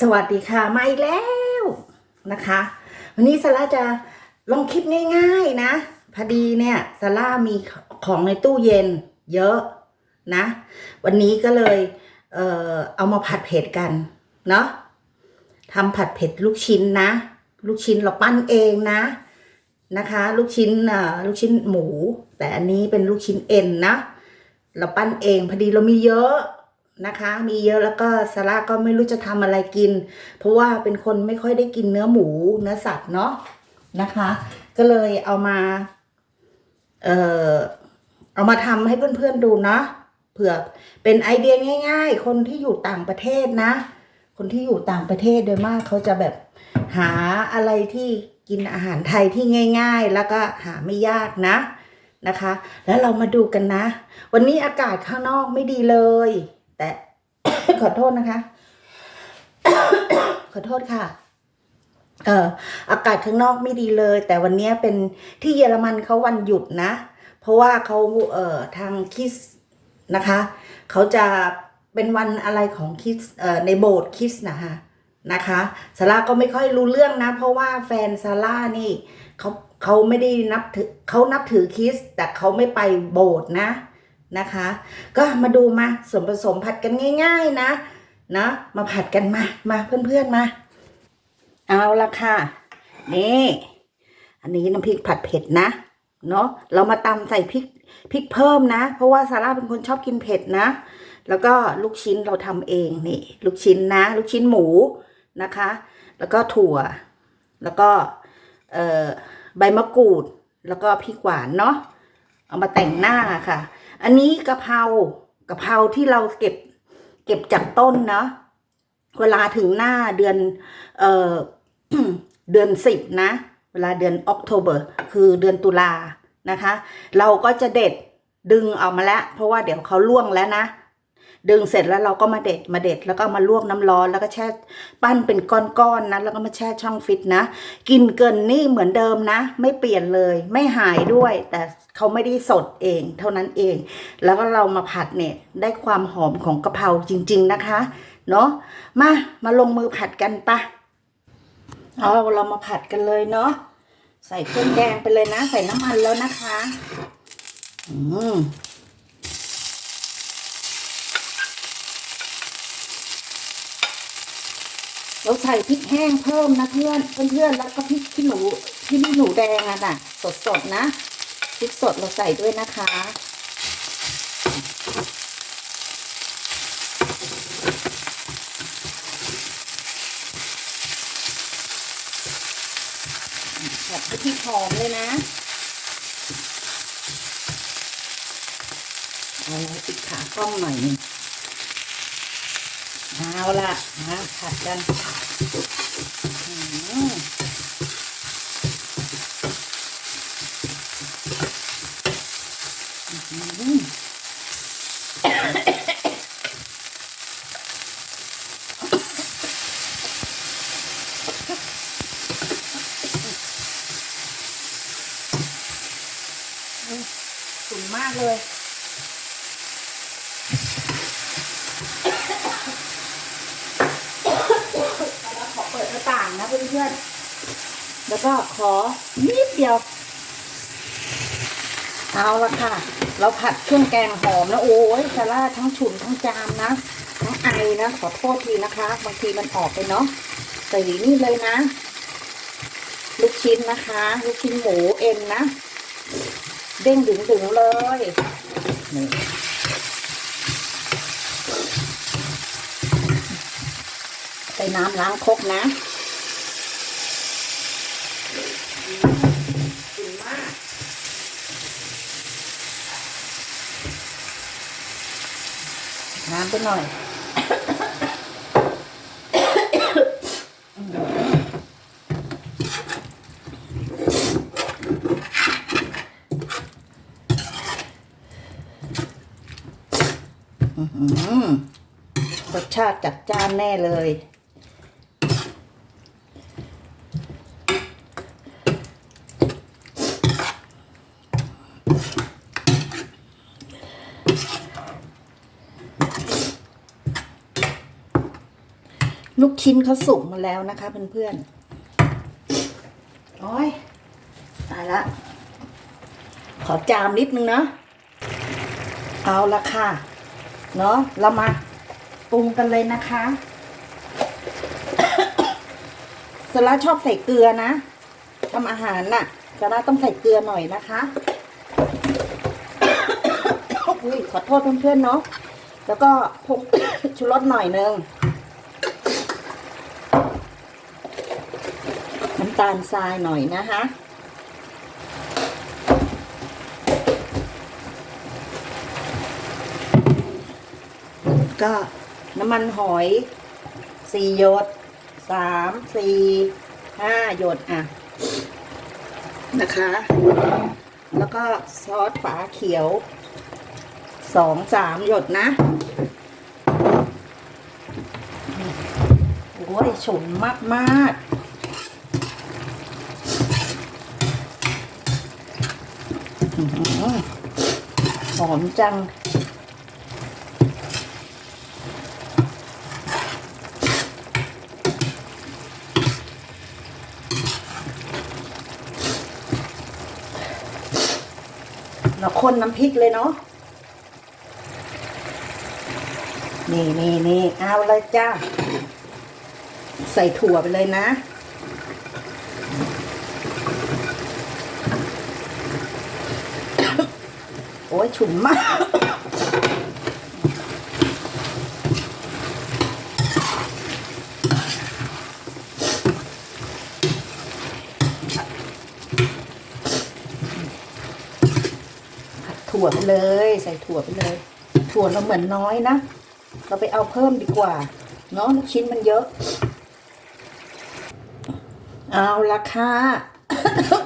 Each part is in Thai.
สวัสดีค่ะมาอีกแล้วนะคะ วันนี้ซาร่าจะลงคลิปง่าย ๆนะพอดีเนี่ยซาร่ามีของในตู้เย็นเยอะนะ วันนี้ก็เลยเออเอามาผัดเผ็ดกันเนาะทำผัดเผ็ดลูกชิ้นนะ ลูกชิ้นเราปั้นเองนะนะคะ ลูกชิ้นอ่าลูกชิ้นหมู แต่อันนี้เป็นลูกชิ้นเอ็นนะเราปั้นเองพอดีเรามีเยอะ นะคะ มีเยอะแล้วก็ซาร่าก็ไม่รู้จะทำอะไรกิน เพราะว่าเป็นคนไม่ค่อยได้กินเนื้อหมูเนื้อสัตว์เนาะนะคะ ก็เลยเอามาเอ่อเอามาทำให้เพื่อนๆดูเนาะเผื่อเป็นไอเดียง่าย ๆ คนที่อยู่ต่างประเทศนะ คนที่อยู่ต่างประเทศโดยมากเขาจะแบบหาอะไรที่กินอาหารไทยที่ง่าย ๆ แล้วก็หาไม่ยากนะนะคะ แล้วเรามาดูกันนะ วันนี้อากาศข้างนอกไม่ดีเลย แต่ ขอโทษนะคะ ขอโทษค่ะ เอ่ออากาศข้างนอกไม่ดีเลย แต่วันนี้เป็นที่เยอรมันเขาวันหยุดนะ เพราะว่าเขาเอ่อทางคิสนะคะเขาจะเป็นวันอะไรของคิสเอ่อในโบสถ์คิสนะคะนะคะซาร่าก็ไม่ค่อยรู้เรื่องนะ เพราะว่าแฟนซาร่านี่เขาเขาไม่ได้นับถือเขานับถือคิสแต่เขาไม่ไปโบสถ์นะ นะคะ ก็มาดูมาส่วนผสมผัดกันง่าย ๆนะนะมาผัดกันมามาเพื่อนๆมา เอาละค่ะ นี่ อันนี้น้ำพริกผัดเผ็ดนะเนาะเรามาตำใส่พริกพริกเพิ่มนะ เพราะว่าซาร่าเป็นคนชอบกินเผ็ดนะ แล้วก็ลูกชิ้นเราทำเองนี่ ลูกชิ้นนะ ลูกชิ้นหมูนะคะ แล้วก็ถั่ว แล้วก็ใบมะกรูด แล้วก็พริกหวานเนาะเอามาแต่งหน้าค่ะ อันนี้กะเพรากะเพราที่เราเก็บ เก็บจากต้นเนาะเวลาถึงหน้าเดือน เอ่อเดือนสิบนะ เวลาเดือนออกโทเบอร์คือเดือนตุลานะคะ เราก็จะเด็ดดึงออกมาแล้ว เพราะว่าเดี๋ยวเขาล่วงแล้วนะ ดึงเสร็จแล้วเราก็มาเด็ดมาเด็ดแล้วก็มาลวกน้ำร้อนแล้วก็แช่ปั้นเป็นก้อนๆนะแล้วก็มาแช่ช่องฟิตนะ กินเกินนี่เหมือนเดิมนะ ไม่เปลี่ยนเลย ไม่หายด้วย แต่เขาไม่ได้สดเอง เท่านั้นเอง แล้วก็เรามาผัดเนี่ยได้ความหอมของกะเพราจริง ๆนะคะเนาะมามาลงมือผัดกันปะเอาเรามาผัดกันเลยเนาะใส่เครื่องแกงไปเลยนะ ใส่น้ำมันแล้วนะคะ อืม เราใส่พริกแห้งเพิ่มนะเพื่อนเพื่อนๆแล้วก็พริกขี้หนูพริกหนูแดงอะน่ะ สดๆนะพริกสดเราใส่ด้วยนะคะแบบให้พี่หอมเลยนะเอาปิดขากล้องหน่อยนึง เอาละนะผัดกันอืมอื้อหือสุนมากเลย แล้วขอเปิดห น้าต่างนะเพื่อนๆ แล้วก็ขอนิดเดียว เอาละค่ะ เราผัดเครื่องแกงหอมนะโอ้ยซาร่าทั้งฉุนทั้งจามนะ ทั้งไอนะ ขอโทษทีนะคะ บางทีมันออกไปเนาะใส่นี่เลยนะ ลูกชิ้นนะคะ ลูกชิ้นหมูเอ็นนะ เด้งดึงๆเลยนี่ใส่น้ำล้างครกนะ ดีมาก น้ำไปหน่อยหือรสชาติจัดจ้านแน่เลย ลูกชิ้นเขาสุกมาแล้วนะคะเพื่อนๆโอ้ยตายละ ขอจามนิดนึงนะ เอาละค่ะ เนาะเรามาปรุงกันเลยนะคะสลาชอบใส่เกลือนะทำอาหารน่ะสลาต้องใส่เกลือหน่อยนะคะอุ้ยขอโทษเพื่อนๆเนาะแล้วก็ผงชูรสหน่อยนึง น้ำตา ลทรายหน่อยนะคะ ก็น้ำมันหอยสี่หยดสามสี่ห้าหยดอะ นะคะ แล้วก็ซอสฝาเขียวสองสามหยดนะโอ้ยฉุนมากมากๆอื้อหือ หอมจัง เราคนน้ำพริกเลยเนาะ นี่นี่นี่เอาเลยจ้า ใส่ถั่วไปเลยนะ โอ้ยฉุนมากผัดถั่วไปเลย ใส่ถั่วไปเลย ถั่วเราเหมือนน้อยนะ เราไปเอาเพิ่มดีกว่า เนาะลูกชิ้นมันเยอะ เอาละค่ะ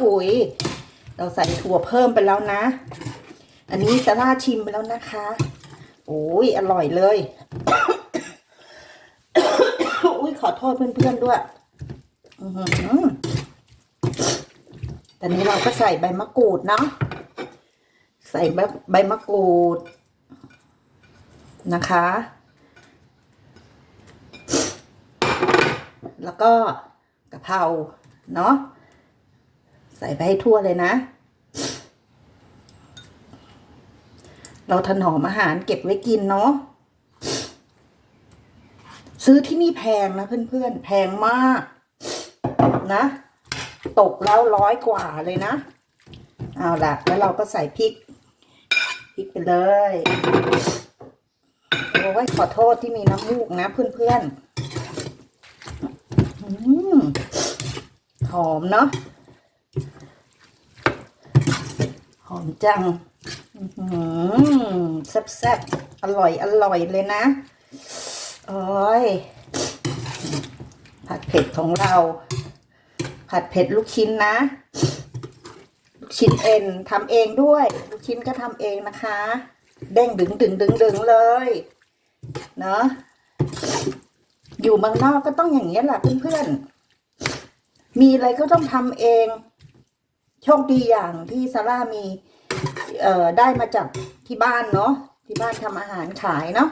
อุ้ยเราใส่ถั่วเพิ่มไปแล้วนะ อันนี้ซาร่าชิมไปแล้วนะคะ โอ้ยอร่อยเลย อุ้ยขอโทษเพื่อนๆด้วยอือหือตอนนี้เราก็ใส่ใบมะกรูดเนาะ ใส่ใบใบมะกรูดนะคะ แล้วก็กะเพราเนาะ ใส่ไปให้ทั่วเลยนะ เราถนอมอาหารเก็บไว้กินเนาะซื้อที่นี่แพงนะเพื่อนๆ แพงมาก นะ ตกแล้วร้อยกว่าเลยนะ เอาละแล้วเราก็ใส่พริกพริกไปเลยโอ้ยขอโทษที่มีน้ำมูกนะ เพื่อนๆหอมเนาะหอมจัง แซ่บๆ อร่อยอร่อยเลยนะ โอ้ย ผัดเผ็ดของเรา ผัดเผ็ดลูกชิ้นนะ ลูกชิ้นเอ็นทำเองด้วย ลูกชิ้นก็ทำเองนะคะ เด้งดึงดึงดึงดึงเลย เนาะอยู่เมืองนอกก็ต้องอย่างนี้แหละเพื่อนๆ มีอะไรก็ต้องทำเอง โชคดีอย่างที่ซาร่ามี เอ่อได้มาจากที่บ้านเนาะที่บ้านทำอาหารขายเนาะ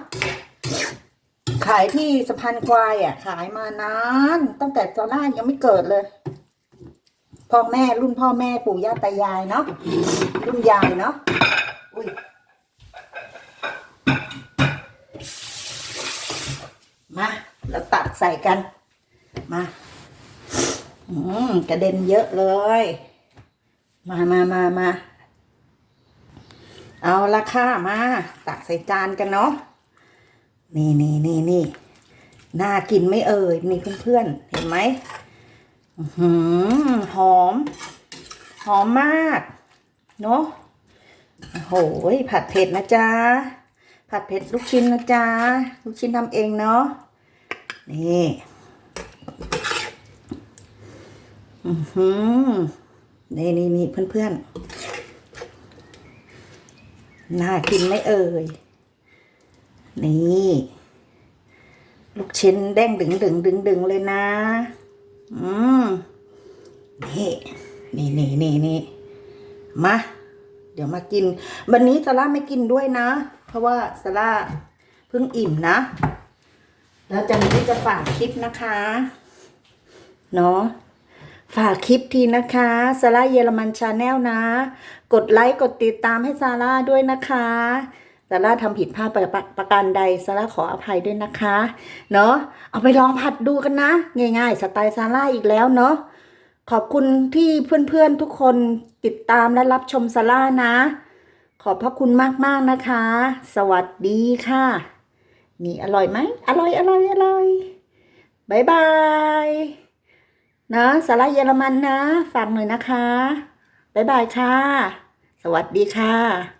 ขายที่สะพานควายอะ ขายมานาน ตั้งแต่ซาร่ายังไม่เกิดเลยพ่อแม่รุ่นพ่อแม่ปู่ย่าตายายเนาะรุ่นยายเนาะอุ้ยมาเราตักใส่กัน มาอืมกระเด็นเยอะเลย มามามามา เอาละค่ะมา ตักใส่จานกันเนาะนี่นี่นี่นี่น่ากินไม่เอ่ยนี่เพื่อนๆเห็นไหมหือหอม หอมมากเนาะโอ้โหผัดเผ็ดนะจ๊ะผัดเผ็ดลูกชิ้นนะจ๊ะลูกชิ้นทำเองเนาะนี่อือหือนี่นี่นี่เพื่อนๆ น่ากินไหมเอ่ย นี่ ลูกชิ้นแดงดึงดึงดึงดึงเลยนะ อืมนี่นี่นี่นี่นี่มา เดี๋ยวมากิน วันนี้ซาร่าไม่กินด้วยนะ เพราะว่าซาร่าเพิ่งอิ่มนะ แล้วจันที่จะฝากคลิปนะคะ เนาะ ฝากคลิปทีนะคะซาร่าเยอรมันชาแนลนะ กดไลค์กดติดตามให้ซาร่าด้วยนะคะซาร่าทำผิดพลาดประประประการใดซาร่าขออภัยด้วยนะคะ เนาะเอาไปลองผัดดูกันนะ ง่าย ๆ สไตล์ซาร่าอีกแล้วเนาะขอบคุณที่เพื่อนๆทุกคนติดตามและรับชมซาร่านะ ขอบพระคุณมากๆนะคะ สวัสดีค่ะ นี่อร่อยไหมอร่อยอร่อยอร่อยบายบาย นะสาระเยอรมันนะฟังหน่อยนะคะ บ๊ายบายค่ะ สวัสดีค่ะ